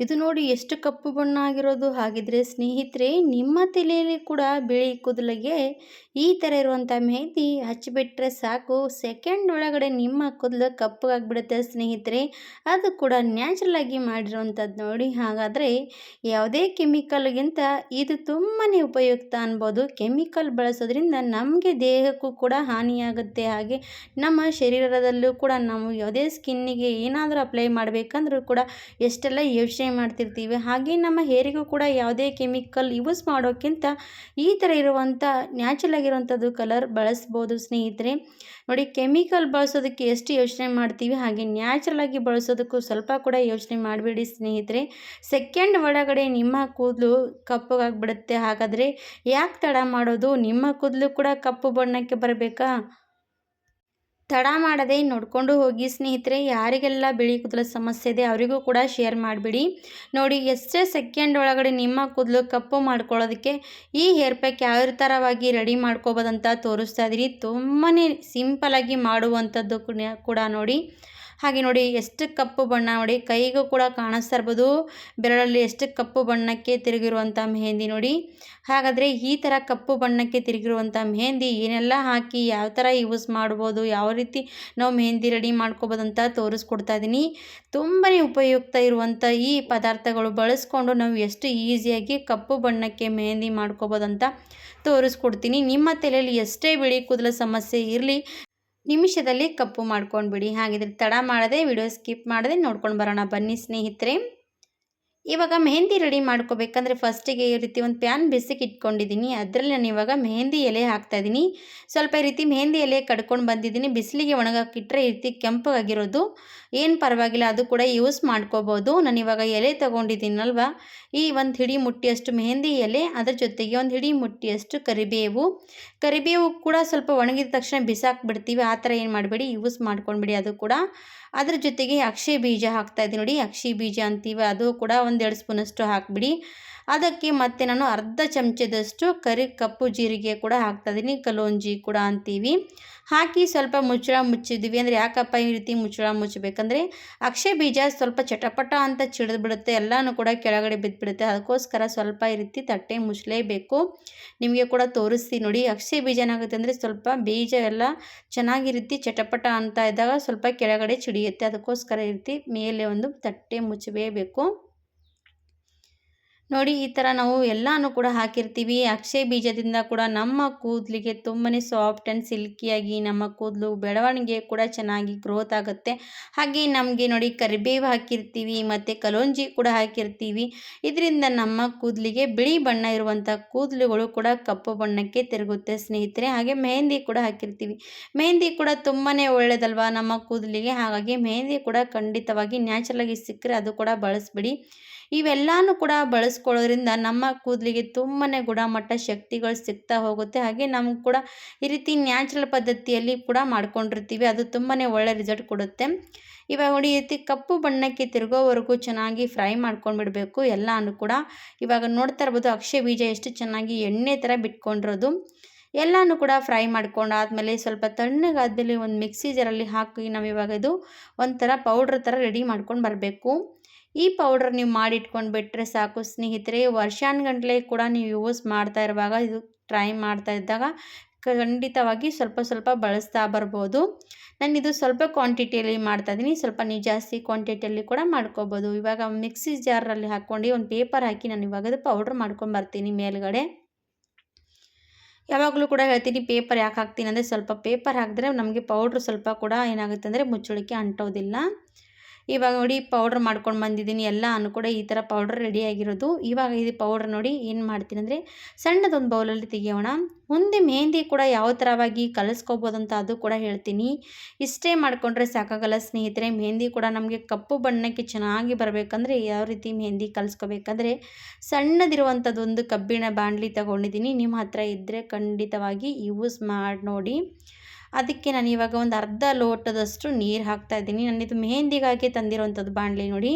ಇದು ನೋಡಿ ಎಷ್ಟು ಕಪ್ಪು ಬಣ್ಣ ಆಗಿರೋದು ಹಾಗಿದ್ರೆ ಸ್ನೇಹಿತರೆ, ನಿಮ್ಮ ತಲೆಯಲ್ಲಿ ಕೂಡ ಬಿಳಿ ಕೂದಲಿಗೆ ಈ ಥರ ಇರುವಂಥ ಮೆಹಂದಿ ಹಚ್ಚಿಬಿಟ್ರೆ ಸಾಕು. ಸೆಕೆಂಡ್ ಒಳಗಡೆ ನಿಮ್ಮ ಕೂದಲು ಕಪ್ಪಗಾಗ್ಬಿಡುತ್ತೆ ಸ್ನೇಹಿತರೆ. ಅದು ಕೂಡ ನ್ಯಾಚುರಲ್ ಆಗಿ ಮಾಡಿರುವಂಥದ್ದು ನೋಡಿ. ಹಾಗಾದರೆ ಯಾವುದೇ ಕೆಮಿಕಲ್ಗಿಂತ ಇದು ತುಂಬಾ ಉಪಯುಕ್ತ ಅನ್ಬೋದು. ಕೆಮಿಕಲ್ ಬಳಸೋದ್ರಿಂದ ನಮಗೆ ದೇಹಕ್ಕೂ ಕೂಡ ಹಾನಿಯಾಗುತ್ತೆ. ಹಾಗೆ ನಮ್ಮ ಶರೀರದಲ್ಲೂ ಕೂಡ ನಾವು ಯಾವುದೇ ಸ್ಕಿನ್ನಿಗೆ ಏನಾದರೂ ಅಪ್ಲೈ ಮಾಡಬೇಕಂದ್ರೂ ಕೂಡ ಎಷ್ಟೆಲ್ಲ ಯೋಚನೆ ಮಾಡ್ತಿರ್ತೀವಿ. ಹಾಗೆ ನಮ್ಮ ಹೇರಿಗೂ ಕೂಡ ಯಾವುದೇ ಕೆಮಿಕಲ್ ಯೂಸ್ ಮಾಡೋಕ್ಕಿಂತ ಈ ಥರ ಇರುವಂಥ ನ್ಯಾಚುರಲ್ ಆಗಿರುವಂಥದ್ದು ಕಲರ್ ಬಳಸ್ಬೋದು ಸ್ನೇಹಿತರೆ. ನೋಡಿ, ಕೆಮಿಕಲ್ ಬಳಸೋದಕ್ಕೆ ಎಷ್ಟು ಯೋಚನೆ ಮಾಡ್ತೀವಿ, ಹಾಗೆ ನ್ಯಾಚುರಲ್ ಆಗಿ ಬಳಸೋದಕ್ಕೂ ಸ್ವಲ್ಪ ಕೂಡ ಯೋಚನೆ ಮಾಡಬೇಡಿ ಸ್ನೇಹಿತರೆ. ಸೆಕೆಂಡ್ ಒಳಗಡೆ ನಿಮ್ಮ ಕೂದಲು ಕಪ್ಪಗಾಗ್ಬಿಡುತ್ತೆ ಹಾಗಾದರೆ ಯಾಕೆ ತಡ ಮಾಡೋದು? ನಿಮ್ಮ ಕೂದಲು ಕೂಡ ಕಪ್ಪು ಬಣ್ಣಕ್ಕೆ ಬರಬೇಕಾ? ತಡ ಮಾಡದೆ ನೋಡಿಕೊಂಡು ಹೋಗಿ ಸ್ನೇಹಿತರೆ, ಯಾರಿಗೆಲ್ಲ ಬಿಳಿ ಕೂದಲು ಸಮಸ್ಯೆ ಇದೆ ಅವರಿಗೂ ಕೂಡ ಶೇರ್ ಮಾಡಿಬಿಡಿ. ನೋಡಿ, ಎಷ್ಟೇ ಸೆಕೆಂಡ್ ಒಳಗಡೆ ನಿಮ್ಮ ಕೂದಲು ಕಪ್ಪು ಮಾಡ್ಕೊಳ್ಳೋದಕ್ಕೆ ಈ ಹೇರ್ ಪ್ಯಾಕ್ ಯಾವ ಥರವಾಗಿ ರೆಡಿ ಮಾಡ್ಕೋಬೋದಂತ ತೋರಿಸ್ತಾ ಇದ್ದೀನಿ ತುಂಬಾ ಸಿಂಪಲಾಗಿ ಮಾಡುವಂಥದ್ದು ಕೂಡ ನೋಡಿ. ಹಾಗೆ ನೋಡಿ ಎಷ್ಟು ಕಪ್ಪು ಬಣ್ಣ ನೋಡಿ ಕೈಗೂ ಕೂಡ ಕಾಣಿಸ್ತಾ ಇರ್ಬೋದು. ಬೆರಳಲ್ಲಿ ಎಷ್ಟು ಕಪ್ಪು ಬಣ್ಣಕ್ಕೆ ತಿರುಗಿರುವಂಥ ಮೆಹಂದಿ ನೋಡಿ. ಹಾಗಾದರೆ ಈ ಥರ ಕಪ್ಪು ಬಣ್ಣಕ್ಕೆ ತಿರುಗಿರುವಂಥ ಮೆಹಂದಿ ಏನೆಲ್ಲ ಹಾಕಿ ಯಾವ ಥರ ಯೂಸ್ ಮಾಡ್ಬೋದು, ಯಾವ ರೀತಿ ನಾವು ಮೆಹಂದಿ ರೆಡಿ ಮಾಡ್ಕೋಬೋದು ಅಂತ ತೋರಿಸ್ಕೊಡ್ತಾ ಇದ್ದೀನಿ ತುಂಬಾ ಉಪಯುಕ್ತ ಇರುವಂಥ ಈ ಪದಾರ್ಥಗಳು ಬಳಸ್ಕೊಂಡು ನಾವು ಎಷ್ಟು ಈಸಿಯಾಗಿ ಕಪ್ಪು ಬಣ್ಣಕ್ಕೆ ಮೆಹಂದಿ ಮಾಡ್ಕೋಬೋದಂತ ತೋರಿಸ್ಕೊಡ್ತೀನಿ. ನಿಮ್ಮ ತಲೆಯಲ್ಲಿ ಎಷ್ಟೇ ಬಿಳಿ ಕೂದಲ ಸಮಸ್ಯೆ ಇರಲಿ ನಿಮಿಷದಲ್ಲಿ ಕಪ್ಪು ಮಾಡ್ಕೊಂಡ್ಬಿಡಿ. ಹಾಗಿದ್ರೆ ತಡ ಮಾಡದೆ ವಿಡಿಯೋ ಸ್ಕಿಪ್ ಮಾಡದೆ ನೋಡ್ಕೊಂಡು ಬರೋಣ. ಬನ್ನಿ ಸ್ನೇಹಿತರೆ. ಇವಾಗ ಮೆಹಂದಿ ರೆಡಿ ಮಾಡ್ಕೋಬೇಕಂದ್ರೆ ಫಸ್ಟಿಗೆ ಈ ರೀತಿ ಒಂದು ಪ್ಯಾನ್ ಬಿಸಿಗೆ ಇಟ್ಕೊಂಡಿದ್ದೀನಿ. ಅದರಲ್ಲಿ ನಾನು ಇವಾಗ ಮೆಹಂದಿ ಎಲೆ ಹಾಕ್ತಾಯಿದ್ದೀನಿ ಸ್ವಲ್ಪ ಈ ರೀತಿ ಮೆಹಂದಿ ಎಲೆ ಕಡ್ಕೊಂಡು ಬಂದಿದ್ದೀನಿ. ಬಿಸಿಲಿಗೆ ಒಣಗಾಕಿಟ್ರೆ ಈ ರೀತಿ ಕೆಂಪಗಾಗಿರೋದು ಏನು ಪರವಾಗಿಲ್ಲ, ಅದು ಕೂಡ ಯೂಸ್ ಮಾಡ್ಕೋಬೋದು. ನಾನು ಇವಾಗ ಎಲೆ ತೊಗೊಂಡಿದ್ದೀನಲ್ವ? ಈ ಒಂದು ಹಿಡಿ ಮುಟ್ಟಿಯಷ್ಟು ಮೆಹಂದಿ ಎಲೆ, ಅದರ ಜೊತೆಗೆ ಒಂದು ಹಿಡಿ ಮುಟ್ಟಿಯಷ್ಟು ಕರಿಬೇವು. ಕರಿಬೇವು ಕೂಡ ಸ್ವಲ್ಪ ಒಣಗಿದ ತಕ್ಷಣ ಬಿಸಾಕ್ಬಿಡ್ತೀವಿ. ಆ ಥರ ಏನು ಮಾಡಬೇಡಿ ಯೂಸ್ ಮಾಡ್ಕೊಂಡ್ಬಿಡಿ ಅದು ಕೂಡ. ಅದ್ರ ಜೊತೆಗೆ ಅಕ್ಷಯ ಬೀಜ ಹಾಕ್ತಾ ಇದ್ದೀನಿ ನೋಡಿ ಅಕ್ಷಿ ಬೀಜ ಅಂತೀವಿ, ಅದು ಕೂಡ ಒಂದೆರಡು ಸ್ಪೂನಷ್ಟು ಹಾಕಿಬಿಡಿ. ಅದಕ್ಕೆ ಮತ್ತೆ ನಾನು ಅರ್ಧ ಚಮಚದಷ್ಟು ಕರಿ ಕಪ್ಪು ಜೀರಿಗೆ ಕೂಡ ಹಾಕ್ತಾಯಿದ್ದೀನಿ, ಕಲೋಂಜಿ ಕೂಡ ಅಂತೀವಿ. ಹಾಕಿ ಸ್ವಲ್ಪ ಮುಚ್ಚಳ ಮುಚ್ಚಿದ್ವಿ ಅಂದರೆ ಯಾಕಪ್ಪ ಈ ರೀತಿ ಮುಚ್ಚಳ ಮುಚ್ಚಬೇಕಂದ್ರೆ ಅಕ್ಷಯ ಬೀಜ ಸ್ವಲ್ಪ ಚಟಪಟ ಅಂತ ಚಿಡಿದು ಬಿಡುತ್ತೆ ಎಲ್ಲನೂ ಕೂಡ ಕೆಳಗಡೆ ಬಿದ್ದುಬಿಡುತ್ತೆ ಅದಕ್ಕೋಸ್ಕರ ಸ್ವಲ್ಪ ಈ ರೀತಿ ತಟ್ಟೆ ಮುಚ್ಚಲೇಬೇಕು. ನಿಮಗೆ ಕೂಡ ತೋರಿಸ್ತೀನಿ ನೋಡಿ, ಅಕ್ಷಯ ಬೀಜ ಏನಾಗುತ್ತೆ ಅಂದರೆ ಸ್ವಲ್ಪ ಬೀಜ ಎಲ್ಲ ಚೆನ್ನಾಗಿ ರೀತಿ ಚಟಪಟ ಅಂತ ಇದ್ದಾಗ ಸ್ವಲ್ಪ ಕೆಳಗಡೆ ಚಿಡಿಯುತ್ತೆ, ಅದಕ್ಕೋಸ್ಕರ ಈ ರೀತಿ ಮೇಲೆ ಒಂದು ತಟ್ಟೆ ಮುಚ್ಚಬೇಕು ನೋಡಿ, ಈ ಥರ ನಾವು ಎಲ್ಲನೂ ಕೂಡ ಹಾಕಿರ್ತೀವಿ. ಅಕ್ಷಯ ಬೀಜದಿಂದ ಕೂಡ ನಮ್ಮ ಕೂದಲಿಗೆ ತುಂಬಾ ಸಾಫ್ಟ್ ಆ್ಯಂಡ್ ಸಿಲ್ಕಿಯಾಗಿ ನಮ್ಮ ಕೂದಲು ಬೆಳವಣಿಗೆ ಕೂಡ ಚೆನ್ನಾಗಿ ಗ್ರೋತ್ ಆಗುತ್ತೆ. ಹಾಗೆ ನಮಗೆ ನೋಡಿ ಕರಿಬೇವು ಹಾಕಿರ್ತೀವಿ, ಮತ್ತು ಕಲೋಂಜಿ ಕೂಡ ಹಾಕಿರ್ತೀವಿ. ಇದರಿಂದ ನಮ್ಮ ಕೂದಲಿಗೆ ಬಿಳಿ ಬಣ್ಣ ಇರುವಂಥ ಕೂದಲುಗಳು ಕೂಡ ಕಪ್ಪು ಬಣ್ಣಕ್ಕೆ ತಿರುಗುತ್ತೆ ಸ್ನೇಹಿತರೆ. ಹಾಗೆ ಮೆಹಂದಿ ಕೂಡ ಹಾಕಿರ್ತೀವಿ. ಮೆಹಂದಿ ಕೂಡ ತುಂಬಾ ಒಳ್ಳೆಯದಲ್ವಾ ನಮ್ಮ ಕೂದಲಿಗೆ? ಹಾಗಾಗಿ ಮೆಹಂದಿ ಕೂಡ ಖಂಡಿತವಾಗಿ ನ್ಯಾಚುರಲಾಗಿ ಸಿಕ್ಕರೆ ಅದು ಕೂಡ ಬಳಸ್ಬಿಡಿ. ಇವೆಲ್ಲನೂ ಕೂಡ ಬಳಸ್ಕೊಳ್ಳೋದ್ರಿಂದ ನಮ್ಮ ಕೂದಲಿಗೆ ತುಂಬಾ ಗುಣಮಟ್ಟ ಶಕ್ತಿಗಳು ಸಿಗ್ತಾ ಹೋಗುತ್ತೆ. ಹಾಗೆ ನಮ್ಗೆ ಕೂಡ ಈ ರೀತಿ ನ್ಯಾಚುರಲ್ ಪದ್ಧತಿಯಲ್ಲಿ ಕೂಡ ಮಾಡ್ಕೊಂಡಿರ್ತೀವಿ. ಅದು ತುಂಬಾ ಒಳ್ಳೆ ರಿಸಲ್ಟ್ ಕೊಡುತ್ತೆ. ಇವಾಗ ನೋಡಿ, ಈ ರೀತಿ ಕಪ್ಪು ಬಣ್ಣಕ್ಕೆ ತಿರುಗೋವರೆಗೂ ಚೆನ್ನಾಗಿ ಫ್ರೈ ಮಾಡ್ಕೊಂಡ್ಬಿಡಬೇಕು. ಎಲ್ಲನೂ ಕೂಡ ಇವಾಗ ನೋಡ್ತಾ ಇರ್ಬೋದು, ಅಕ್ಷಯ ಬೀಜ ಎಷ್ಟು ಚೆನ್ನಾಗಿ ಎಣ್ಣೆ ಥರ ಬಿಟ್ಕೊಂಡಿರೋದು. ಎಲ್ಲನೂ ಕೂಡ ಫ್ರೈ ಮಾಡ್ಕೊಂಡು ಆದಮೇಲೆ ಸ್ವಲ್ಪ ತಣ್ಣಗಾದ್ಮೇಲೆ ಒಂದು ಮಿಕ್ಸಿ ಜರಲ್ಲಿ ಹಾಕಿ ನಾವು ಇವಾಗ ಇದು ಒಂಥರ ಪೌಡ್ರ್ ಥರ ರೆಡಿ ಮಾಡ್ಕೊಂಡು ಬರಬೇಕು. ಈ ಪೌಡರ್ ನೀವು ಮಾಡಿಟ್ಕೊಂಡು ಬಿಟ್ಟರೆ ಸಾಕು. ಸ್ನೇಹಿತರೆ ವರ್ಷಾನುಗಂಟ್ಲೆ ಕೂಡ ನೀವು ಯೂಸ್ ಮಾಡ್ತಾ ಇರುವಾಗ ಇದು ಟ್ರೈ ಮಾಡ್ತಾ ಇದ್ದಾಗ ಖಂಡಿತವಾಗಿ ಸ್ವಲ್ಪ ಸ್ವಲ್ಪ ಬಳಸ್ತಾ ಬರ್ಬೋದು. ನಾನು ಇದು ಸ್ವಲ್ಪ ಕ್ವಾಂಟಿಟಿಯಲ್ಲಿ ಮಾಡ್ತಾಯಿದ್ದೀನಿ ಸ್ವಲ್ಪ ನೀವು ಜಾಸ್ತಿ ಕ್ವಾಂಟಿಟಿಯಲ್ಲಿ ಕೂಡ ಮಾಡ್ಕೋಬೋದು. ಇವಾಗ ಮಿಕ್ಸಿ ಜಾರಲ್ಲಿ ಹಾಕ್ಕೊಂಡು ಒಂದು ಪೇಪರ್ ಹಾಕಿ ನಾನು ಇವಾಗ ಅದು ಪೌಡ್ರ್ ಮಾಡ್ಕೊಂಡು ಬರ್ತೀನಿ ಮೇಲ್ಗಡೆ. ಯಾವಾಗಲೂ ಕೂಡ ಹೇಳ್ತೀನಿ ಪೇಪರ್ ಯಾಕೆ ಹಾಕ್ತೀನಿ ಅಂದರೆ ಸ್ವಲ್ಪ ಪೇಪರ್ ಹಾಕಿದ್ರೆ ನಮಗೆ ಪೌಡ್ರ್ ಸ್ವಲ್ಪ ಕೂಡ ಏನಾಗುತ್ತೆ ಅಂದರೆ ಮುಚ್ಚಳಿಕೆ ಅಂಟೋದಿಲ್ಲ. ಇವಾಗ ನೋಡಿ ಪೌಡ್ರ್ ಮಾಡ್ಕೊಂಡು ಬಂದಿದ್ದೀನಿ. ಎಲ್ಲ ಕೂಡ ಈ ಥರ ಪೌಡ್ರ್ ರೆಡಿಯಾಗಿರೋದು ಇವಾಗ ಇದು ಪೌಡ್ರ್ ನೋಡಿ ಏನು ಮಾಡ್ತೀನಿ ಅಂದರೆ ಸಣ್ಣದೊಂದು ಬೌಲಲ್ಲಿ ತೆಗಿಯೋಣ. ಮುಂದೆ ಮೆಹಂದಿ ಕೂಡ ಯಾವ ಥರವಾಗಿ ಕಲಿಸ್ಕೋಬೋದು ಅಂತ ಅದು ಕೂಡ ಹೇಳ್ತೀನಿ. ಇಷ್ಟೇ ಮಾಡಿಕೊಂಡ್ರೆ ಸಾಕಾಗಲ್ಲ ಸ್ನೇಹಿತರೆ. ಮೆಹಂದಿ ಕೂಡ ನಮಗೆ ಕಪ್ಪು ಬಣ್ಣಕ್ಕೆ ಚೆನ್ನಾಗಿ ಬರಬೇಕಂದ್ರೆ ಯಾವ ರೀತಿ ಮೆಹಂದಿ ಕಲಿಸ್ಕೋಬೇಕಂದ್ರೆ ಸಣ್ಣದಿರುವಂಥದ್ದೊಂದು ಕಬ್ಬಿಣ ಬಾಣಲಿ ತಗೊಂಡಿದ್ದೀನಿ. ನಿಮ್ಮ ಹತ್ರ ಇದ್ದರೆ ಖಂಡಿತವಾಗಿ ಯೂಸ್ ಮಾಡಿ ನೋಡಿ. ಅದಕ್ಕೆ ನಾನು ಇವಾಗ ಒಂದು ಅರ್ಧ ಲೋಟದಷ್ಟು ನೀರು ಹಾಕ್ತಾ ನಾನು ಇದು ಮೆಹಂದಿಗಾಗಿ ತಂದಿರೋವಂಥದ್ದು ಬಾಣಲಿ ನೋಡಿ.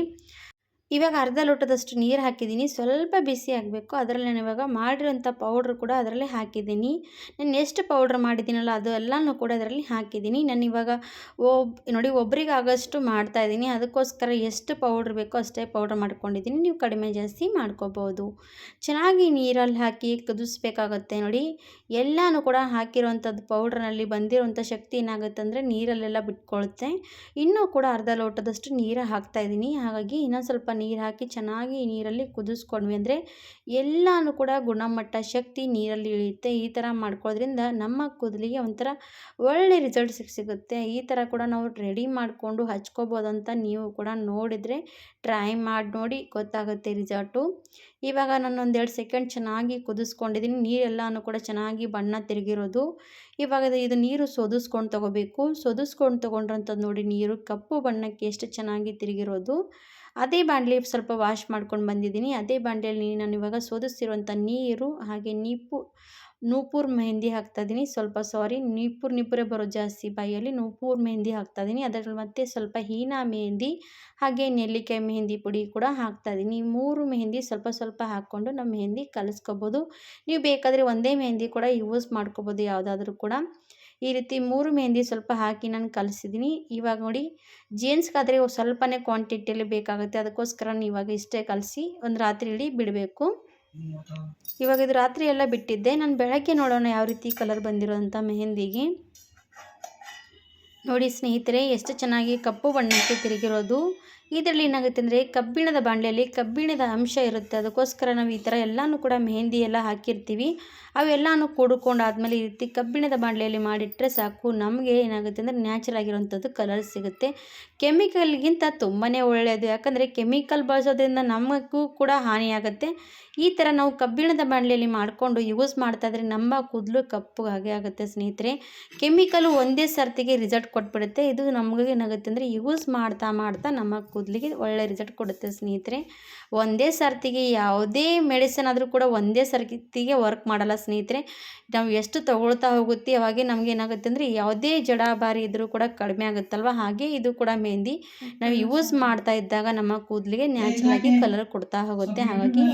ಇವಾಗ ಅರ್ಧ ಲೋಟದಷ್ಟು ನೀರು ಹಾಕಿದ್ದೀನಿ. ಸ್ವಲ್ಪ ಬಿಸಿ ಆಗಬೇಕು. ಅದರಲ್ಲಿ ನಾನು ಇವಾಗ ಮಾಡಿರೋಂಥ ಪೌಡ್ರ್ ಕೂಡ ಅದರಲ್ಲಿ ಹಾಕಿದ್ದೀನಿ. ನಾನು ಎಷ್ಟು ಪೌಡ್ರ್ ಮಾಡಿದ್ದೀನಲ್ಲ, ಅದು ಎಲ್ಲನೂ ಕೂಡ ಅದರಲ್ಲಿ ಹಾಕಿದ್ದೀನಿ. ನಾನು ಇವಾಗ ಒಬ್, ನೋಡಿ ಒಬ್ರಿಗೆ ಆಗೋಷ್ಟು ಮಾಡ್ತಾಯಿದ್ದೀನಿ ಅದಕ್ಕೋಸ್ಕರ ಎಷ್ಟು ಪೌಡ್ರ್ ಬೇಕೋ ಅಷ್ಟೇ ಪೌಡ್ರ್ ಮಾಡ್ಕೊಂಡಿದ್ದೀನಿ. ನೀವು ಕಡಿಮೆ ಜಾಸ್ತಿ ಮಾಡ್ಕೋಬೋದು. ಚೆನ್ನಾಗಿ ನೀರಲ್ಲಿ ಹಾಕಿ ಕುದಿಸ್ಬೇಕಾಗತ್ತೆ ನೋಡಿ. ಎಲ್ಲನೂ ಕೂಡ ಹಾಕಿರುವಂಥದ್ದು ಪೌಡ್ರ್ನಲ್ಲಿ ಬಂದಿರುವಂಥ ಶಕ್ತಿ ಏನಾಗುತ್ತೆ ಅಂದರೆ ನೀರಲ್ಲೆಲ್ಲ ಬಿಟ್ಕೊಳುತ್ತೆ. ಇನ್ನೂ ಕೂಡ ಅರ್ಧ ಲೋಟದಷ್ಟು ನೀರು ಹಾಕ್ತಾಯಿದ್ದೀನಿ ಹಾಗಾಗಿ ಇನ್ನೊಂದು ಸ್ವಲ್ಪ ನೀರು ಹಾಕಿ ಚೆನ್ನಾಗಿ ನೀರಲ್ಲಿ ಕುದಿಸ್ಕೊಂಡ್ವಿ. ಅಂದರೆ ಎಲ್ಲಾನು ಕೂಡ ಗುಣಮಟ್ಟ, ಶಕ್ತಿ ನೀರಲ್ಲಿ ಇಳಿಯುತ್ತೆ. ಈ ಥರ ಮಾಡ್ಕೊಳ್ಳೋದ್ರಿಂದ ನಮ್ಮ ಕೂದಲಿಗೆ ಒಂಥರ ಒಳ್ಳೆ ರಿಸಲ್ಟ್ ಸಿಗುತ್ತೆ. ಈ ಥರ ಕೂಡ ನಾವು ರೆಡಿ ಮಾಡಿಕೊಂಡು ಹಚ್ಕೋಬೋದು ಅಂತ ನೀವು ಕೂಡ ನೋಡಿದರೆ ಟ್ರೈ ಮಾಡಿ ನೋಡಿ ಗೊತ್ತಾಗುತ್ತೆ ರಿಸಲ್ಟು ಇವಾಗ ನಾನು ಒಂದೆರಡು ಸೆಕೆಂಡ್ ಚೆನ್ನಾಗಿ ಕುದಿಸ್ಕೊಂಡಿದ್ದೀನಿ ನೀರೆಲ್ಲನೂ ಕೂಡ ಚೆನ್ನಾಗಿ ಬಣ್ಣ ತಿರುಗಿರೋದು. ಇವಾಗ ಇದು ನೀರು ಸೋದಿಸ್ಕೊಂಡು ತೊಗೋಬೇಕು. ಸೋದಿಸ್ಕೊಂಡು ತೊಗೊಂಡ್ರಂಥದ್ದು ನೋಡಿ ನೀರು ಕಪ್ಪು ಬಣ್ಣಕ್ಕೆ ಎಷ್ಟು ಚೆನ್ನಾಗಿ ತಿರುಗಿರೋದು. ಅದೇ ಬಾಣಲಿ ಸ್ವಲ್ಪ ವಾಶ್ ಮಾಡ್ಕೊಂಡು ಬಂದಿದ್ದೀನಿ. ಅದೇ ಬಾಣಲಿಯಲ್ಲಿ ನಾನು ಇವಾಗ ಸೋದಿಸ್ತಿರುವಂಥ ನೀರು, ಹಾಗೆ ನೀಪು ನೂಪೂರ್ ಮೆಹಂದಿ ಹಾಕ್ತಾಯಿದ್ದೀನಿ ಸ್ವಲ್ಪ ಸಾರಿ ನೀಪುರ್ ನಿಪುರೆ ಬರೋ ಜಾಸ್ತಿ ಬಾಯಲ್ಲಿ ನೂಪೂರ್ ಮೆಹಂದಿ ಹಾಕ್ತಾಯಿದ್ದೀನಿ ಅದರಲ್ಲಿ ಮತ್ತೆ ಸ್ವಲ್ಪ ಹೀನಾ ಮೆಹಂದಿ, ಹಾಗೆ ನೆಲ್ಲಿಕಾಯಿ ಮೆಹಂದಿ ಪುಡಿ ಕೂಡ ಹಾಕ್ತಾಯಿದ್ದೀನಿ ಮೂರು ಮೆಹಂದಿ ಸ್ವಲ್ಪ ಸ್ವಲ್ಪ ಹಾಕ್ಕೊಂಡು ನಮ್ಮ ಮೆಹಂದಿ ಕಲಿಸ್ಕೋಬೋದು. ನೀವು ಬೇಕಾದರೆ ಒಂದೇ ಮೆಹಂದಿ ಕೂಡ ಯೂಸ್ ಮಾಡ್ಕೋಬೋದು, ಯಾವುದಾದ್ರೂ ಕೂಡ. ಈ ರೀತಿ ಮೂರು ಮೆಹಂದಿ ಸ್ವಲ್ಪ ಹಾಕಿ ನಾನು ಕಲಿಸಿದ್ದೀನಿ. ಇವಾಗ ನೋಡಿ, ಜೇನ್ಸ್ಗಾದರೆ ಸ್ವಲ್ಪನೇ ಕ್ವಾಂಟಿಟಿಯಲ್ಲಿ ಬೇಕಾಗುತ್ತೆ. ಅದಕ್ಕೋಸ್ಕರ ನಾನು ಇವಾಗ ಇಷ್ಟೇ ಕಲಸಿ ಒಂದು ರಾತ್ರಿ ಇಡೀ ಬಿಡಬೇಕು. ಇವಾಗ ಇದು ರಾತ್ರಿ ಎಲ್ಲ ಬಿಟ್ಟಿದ್ದೆ. ನಾನು ಬೆಳಗ್ಗೆ ನೋಡೋಣ ಯಾವ ರೀತಿ ಕಲರ್ ಬಂದಿರೋಂಥ ಮೆಹಂದಿಗೆ. ನೋಡಿ ಸ್ನೇಹಿತರೆ, ಎಷ್ಟು ಚೆನ್ನಾಗಿ ಕಪ್ಪು ಬಣ್ಣಕ್ಕೆ ತಿರುಗಿರೋದು. ಇದರಲ್ಲಿ ಏನಾಗುತ್ತೆ ಅಂದರೆ ಕಬ್ಬಿಣದ ಬಾಣಲೆಯಲ್ಲಿ ಕಬ್ಬಿಣದ ಅಂಶ ಇರುತ್ತೆ. ಅದಕ್ಕೋಸ್ಕರ ನಾವು ಈ ಥರ ಎಲ್ಲನೂ ಕೂಡ ಮೆಹಂದಿ ಎಲ್ಲ ಹಾಕಿರ್ತೀವಿ. ಅವೆಲ್ಲನೂ ಕೂಡ್ಕೊಂಡಾದ್ಮೇಲೆ ಈ ರೀತಿ ಕಬ್ಬಿಣದ ಬಾಣಲೆಯಲ್ಲಿ ಮಾಡಿಟ್ಟರೆ ಸಾಕು. ನಮಗೆ ಏನಾಗುತ್ತೆ ಅಂದರೆ, ನ್ಯಾಚುರಲ್ ಆಗಿರುವಂಥದ್ದು ಕಲರ್ ಸಿಗುತ್ತೆ. ಕೆಮಿಕಲ್ಗಿಂತ ತುಂಬಾ ಒಳ್ಳೆಯದು. ಯಾಕಂದರೆ ಕೆಮಿಕಲ್ ಬಳಸೋದ್ರಿಂದ ನಮಗೂ ಕೂಡ ಹಾನಿಯಾಗುತ್ತೆ. ಈ ಥರ ನಾವು ಕಬ್ಬಿಣದ ಬಾಣಲೆಯಲ್ಲಿ ಮಾಡಿಕೊಂಡು ಯೂಸ್ ಮಾಡ್ತಾ ಇದ್ರೆ ನಮ್ಮ ಕೂದಲು ಕಪ್ಪು ಹಾಗೆ ಆಗುತ್ತೆ ಸ್ನೇಹಿತರೆ. ಕೆಮಿಕಲು ಒಂದೇ ಸರ್ತಿಗೆ ರಿಸಲ್ಟ್ ಕೊಟ್ಬಿಡುತ್ತೆ. ಇದು ನಮಗೆ ಏನಾಗುತ್ತೆ ಅಂದರೆ ಯೂಸ್ ಮಾಡ್ತಾ ಮಾಡ್ತಾ ನಮ್ಮ ಕೂದಲಿಗೆ ಒಳ್ಳೆ ರಿಸಲ್ಟ್ ಕೊಡುತ್ತೆ ಸ್ನೇಹಿತರೆ. ಒಂದೇ ಸರ್ತಿಗೆ ಯಾವುದೇ ಮೆಡಿಸಿನ್ ಆದರೂ ಕೂಡ ಒಂದೇ ಸರ್ತಿಗೆ ವರ್ಕ್ ಮಾಡಲ್ಲ ಸ್ನೇಹಿತರೆ. ನಾವು ಎಷ್ಟು ತಗೊಳ್ತಾ ಹೋಗುತ್ತೆ ಅವಾಗೆ ನಮ್ಗೆ ಏನಾಗುತ್ತೆ ಅಂದರೆ ಯಾವುದೇ ಜಡಾಬಾರಿ ಇದ್ರೂ ಕೂಡ ಕಡಿಮೆ ಆಗುತ್ತಲ್ವ? ಹಾಗೆ ಇದು ಕೂಡ ಮೆಹಂದಿ ನಾವು ಯೂಸ್ ಮಾಡ್ತಾ ಇದ್ದಾಗ ನಮ್ಮ ಕೂದಲಿಗೆ ನ್ಯಾಚುರಲ್ ಆಗಿ ಕಲರ್ ಕೊಡ್ತಾ ಹೋಗುತ್ತೆ. ಹಾಗಾಗಿ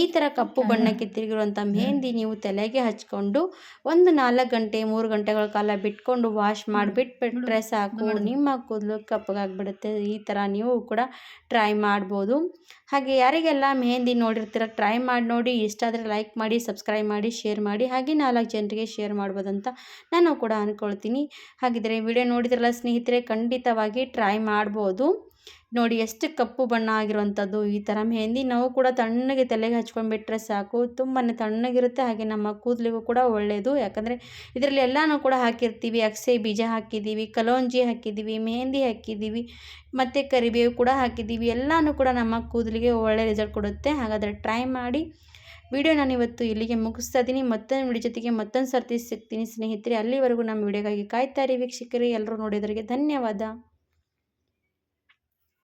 ಈ ಥರ ಕಪ್ಪು ಬಣ್ಣಕ್ಕೆ ತಿರುಗಿರುವಂಥ ಮೆಹಂದಿ ನೀವು ತಲೆಗೆ ಹಚ್ಕೊಂಡು ಒಂದು ನಾಲ್ಕು ಗಂಟೆ ಮೂರು ಗಂಟೆಗಳ ಕಾಲ ಬಿಟ್ಕೊಂಡು ವಾಶ್ ಮಾಡಿಬಿಟ್ಬಿಟ್ರೆ ಸಾಕು. ನಿಮ್ಮ ಕೂದಲು ಕಪ್ಪಗಾಗ್ಬಿಡುತ್ತೆ. ಈ ಥರ ನೀವು ಕೂಡ ಟ್ರೈ ಮಾಡ್ಬೋದು. ಹಾಗೆ ಯಾರಿಗೆಲ್ಲ ಮೆಹಂದಿ ನೋಡಿರ್ತೀರ ಟ್ರೈ ಮಾಡಿ ನೋಡಿ ಇಷ್ಟ ಆದರೆ ಲೈಕ್ ಮಾಡಿ ಸಬ್ಸ್ಕ್ರೈಬ್ ಮಾಡಿ ಶೇರ್ ಮಾಡಿ ಹಾಗೆ ನಾಲ್ಕು ಜನರಿಗೆ ಶೇರ್ ಮಾಡ್ಬೋದಂತ ನಾನು ಕೂಡ ಅಂದ್ಕೊಳ್ತೀನಿ ಹಾಗಿದ್ರೆ ವಿಡಿಯೋ ನೋಡಿದ್ರಲ್ಲ ಸ್ನೇಹಿತರೆ ಖಂಡಿತವಾಗಿ ಟ್ರೈ ಮಾಡ್ಬೋದು. ನೋಡಿ ಎಷ್ಟು ಕಪ್ಪು ಬಣ್ಣ ಆಗಿರುವಂಥದ್ದು ಈ ಥರ. ಮೆಹಂದಿ ನಾವು ಕೂಡ ತಣ್ಣಗೆ ತಲೆಗೆ ಹಚ್ಕೊಂಡ್ಬಿಟ್ರೆ ಸಾಕು. ತುಂಬಾ ತಣ್ಣಗಿರುತ್ತೆ, ಹಾಗೆ ನಮ್ಮ ಕೂದಲಿಗೂ ಕೂಡ ಒಳ್ಳೆಯದು ಯಾಕಂದರೆ ಇದರಲ್ಲಿ ಎಲ್ಲನೂ ಕೂಡ ಹಾಕಿರ್ತೀವಿ. ಅಕ್ಸೆ, ಬೀಜ ಹಾಕಿದ್ದೀವಿ, ಕಲೋಂಜಿ ಹಾಕಿದ್ದೀವಿ, ಮೆಹಂದಿ ಹಾಕಿದ್ದೀವಿ, ಮತ್ತು ಕರಿಬೇವು ಕೂಡ ಹಾಕಿದ್ದೀವಿ. ಎಲ್ಲನೂ ಕೂಡ ನಮ್ಮ ಕೂದಲಿಗೆ ಒಳ್ಳೆ ರಿಸಲ್ಟ್ ಕೊಡುತ್ತೆ. ಹಾಗಾದರೆ ಟ್ರೈ ಮಾಡಿ. ವಿಡಿಯೋ ನಾನು ಇವತ್ತು ಇಲ್ಲಿಗೆ ಮುಗಿಸ್ತಾ ಇದ್ದೀನಿ. ಮತ್ತೊಂದು ವಿಡಿಯೋ ಜೊತೆಗೆ ಮತ್ತೊಂದು ಸರ್ತಿ ಸಿಗ್ತೀನಿ ಸ್ನೇಹಿತರೆ. ಅಲ್ಲಿವರೆಗೂ ನಮ್ಮ ವಿಡಿಯೋಗಾಗಿ ಕಾಯ್ತಾರೆ ವೀಕ್ಷಕರೇ. ಎಲ್ಲರೂ ನೋಡಿದವರಿಗೆ ಧನ್ಯವಾದ.